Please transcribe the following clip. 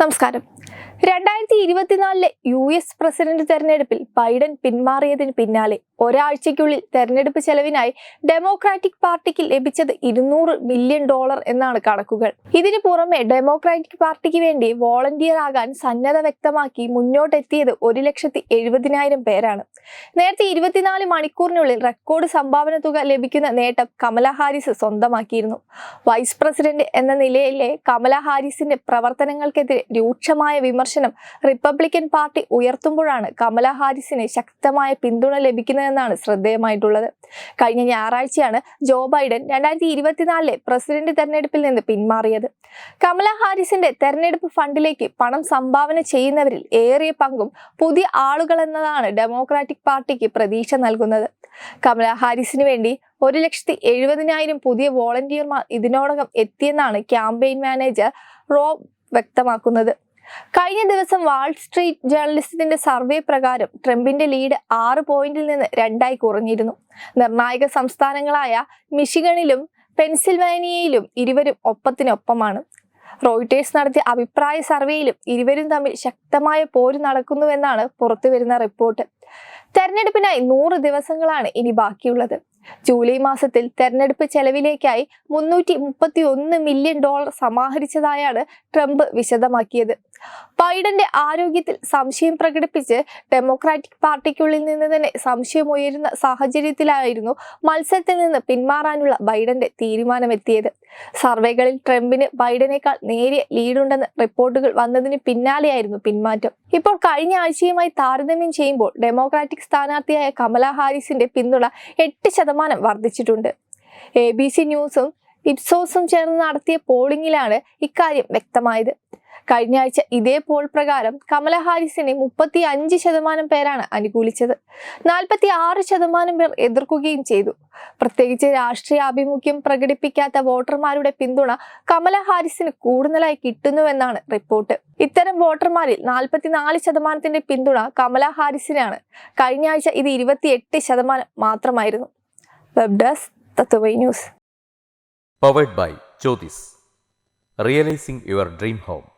നമസ്കാരം. രണ്ടായിരത്തി ഇരുപത്തിനാലിലെ യു എസ് പ്രസിഡന്റ് തെരഞ്ഞെടുപ്പിൽ ബൈഡൻ പിന്മാറിയതിന് പിന്നാലെ ഒരാഴ്ചയ്ക്കുള്ളിൽ തെരഞ്ഞെടുപ്പ് ചെലവിനായി ഡെമോക്രാറ്റിക് പാർട്ടിക്ക് ലഭിച്ചത് ഇരുന്നൂറ് മില്യൺ ഡോളർ എന്നാണ് കണക്കുകൾ. ഇതിനു പുറമെ ഡെമോക്രാറ്റിക് പാർട്ടിക്ക് വേണ്ടി വോളണ്ടിയർ ആകാൻ സന്നദ്ധ വ്യക്തമാക്കി മുന്നോട്ടെത്തിയത് ഒരു ലക്ഷത്തി എഴുപതിനായിരം പേരാണ്. നേരത്തെ ഇരുപത്തിനാല് മണിക്കൂറിനുള്ളിൽ റെക്കോർഡ് സംഭാവന തുക ലഭിക്കുന്ന നേട്ടം കമല ഹാരിസ് സ്വന്തമാക്കിയിരുന്നു. വൈസ് പ്രസിഡന്റ് എന്ന നിലയിലെ കമല ഹാരിസിന്റെ പ്രവർത്തനങ്ങൾക്കെതിരെ രൂക്ഷമായ വിമർശനം റിപ്പബ്ലിക്കൻ പാർട്ടി ഉയർത്തുമ്പോഴാണ് കമല ഹാരിസിന് ശക്തമായ പിന്തുണ ലഭിക്കുന്നതെന്നാണ് ശ്രദ്ധേയമായിട്ടുള്ളത്. കഴിഞ്ഞ ഞായറാഴ്ചയാണ് ജോ ബൈഡൻ രണ്ടായിരത്തി ഇരുപത്തിനാലിലെ പ്രസിഡന്റ് തെരഞ്ഞെടുപ്പിൽ നിന്ന് പിന്മാറിയത്. കമല ഹാരിസിന്റെ തെരഞ്ഞെടുപ്പ് ഫണ്ടിലേക്ക് പണം സംഭാവന ചെയ്യുന്നവരിൽ ഏറിയ പങ്കും പുതിയ ആളുകൾ എന്നതാണ് ഡെമോക്രാറ്റിക് പാർട്ടിക്ക് പ്രതീക്ഷ നൽകുന്നത്. കമല ഹാരിസിന് വേണ്ടി ഒരു ലക്ഷത്തി എഴുപതിനായിരം പുതിയ വോളണ്ടിയർമാർ ഇതിനോടകം എത്തിയെന്നാണ് ക്യാമ്പയിൻ മാനേജർ റോബ് വ്യക്തമാക്കുന്നത്. കഴിഞ്ഞ ദിവസം വാൾ സ്ട്രീറ്റ് ജേർണലിസത്തിന്റെ സർവേ പ്രകാരം ട്രംപിന്റെ ലീഡ് ആറ് പോയിന്റിൽ നിന്ന് രണ്ടായി കുറഞ്ഞിരുന്നു. നിർണായക സംസ്ഥാനങ്ങളായ മിഷിഗണിലും പെൻസിൽവാനിയയിലും ഇരുവരും ഒപ്പത്തിനൊപ്പമാണ്. റോയിട്ടേഴ്സ് നടത്തിയ അഭിപ്രായ സർവേയിലും ഇരുവരും തമ്മിൽ ശക്തമായ പോര് നടക്കുന്നുവെന്നാണ് പുറത്തുവരുന്ന റിപ്പോർട്ട്. തെരഞ്ഞെടുപ്പിനായി നൂറ് ദിവസങ്ങളാണ് ഇനി ബാക്കിയുള്ളത്. ജൂലൈ മാസത്തിൽ തെരഞ്ഞെടുപ്പ് ചെലവിലേക്കായി മുന്നൂറ്റി മില്യൺ ഡോളർ സമാഹരിച്ചതായാണ് ട്രംപ് വിശദമാക്കിയത്. ബൈഡന്റെ ആരോഗ്യത്തിൽ സംശയം പ്രകടിപ്പിച്ച് ഡെമോക്രാറ്റിക് പാർട്ടിക്കുള്ളിൽ നിന്ന് തന്നെ സംശയം ഉയരുന്ന സാഹചര്യത്തിലായിരുന്നു മത്സരത്തിൽ നിന്ന് പിന്മാറാനുള്ള ബൈഡന്റെ തീരുമാനമെത്തിയത്. സർവേകളിൽ ട്രംപിന് ബൈഡനേക്കാൾ നേരിയ ലീഡുണ്ടെന്ന് റിപ്പോർട്ടുകൾ വന്നതിന് പിന്നാലെയായിരുന്നു പിന്മാറ്റം. ഇപ്പോൾ കഴിഞ്ഞ ആഴ്ചയുമായി താരതമ്യം ചെയ്യുമ്പോൾ ഡെമോക്രാറ്റിക് സ്ഥാനാർത്ഥിയായ കമല ഹാരിസിന്റെ പിന്തുണ എട്ട് ശതമാനം വർദ്ധിച്ചിട്ടുണ്ട്. എ ബി സി ന്യൂസും ഇപ്സോസും ചേർന്ന് നടത്തിയ പോളിംഗിലാണ് ഇക്കാര്യം വ്യക്തമായത്. കഴിഞ്ഞ ആഴ്ച ഇതേ പോൾ പ്രകാരം കമല ഹാരിസിനെ മുപ്പത്തി അഞ്ച് ശതമാനം പേരാണ് അനുകൂലിച്ചത്. നാൽപ്പത്തി ആറ് ശതമാനം പേർ എതിർക്കുകയും ചെയ്തു. പ്രത്യേകിച്ച് രാഷ്ട്രീയ ആഭിമുഖ്യം പ്രകടിപ്പിക്കാത്ത വോട്ടർമാരുടെ പിന്തുണ കമല ഹാരിസിന് കൂടുതലായി കിട്ടുന്നുവെന്നാണ് റിപ്പോർട്ട്. ഇത്തരം വോട്ടർമാരിൽ നാൽപ്പത്തിനാല് ശതമാനത്തിന്റെ പിന്തുണ കമല ഹാരിസിനാണ്. കഴിഞ്ഞ ആഴ്ച ഇത് ഇരുപത്തിയെട്ട് ശതമാനം മാത്രമായിരുന്നു. Web തത്വൈ news. Powered by Jyothis realising your dream home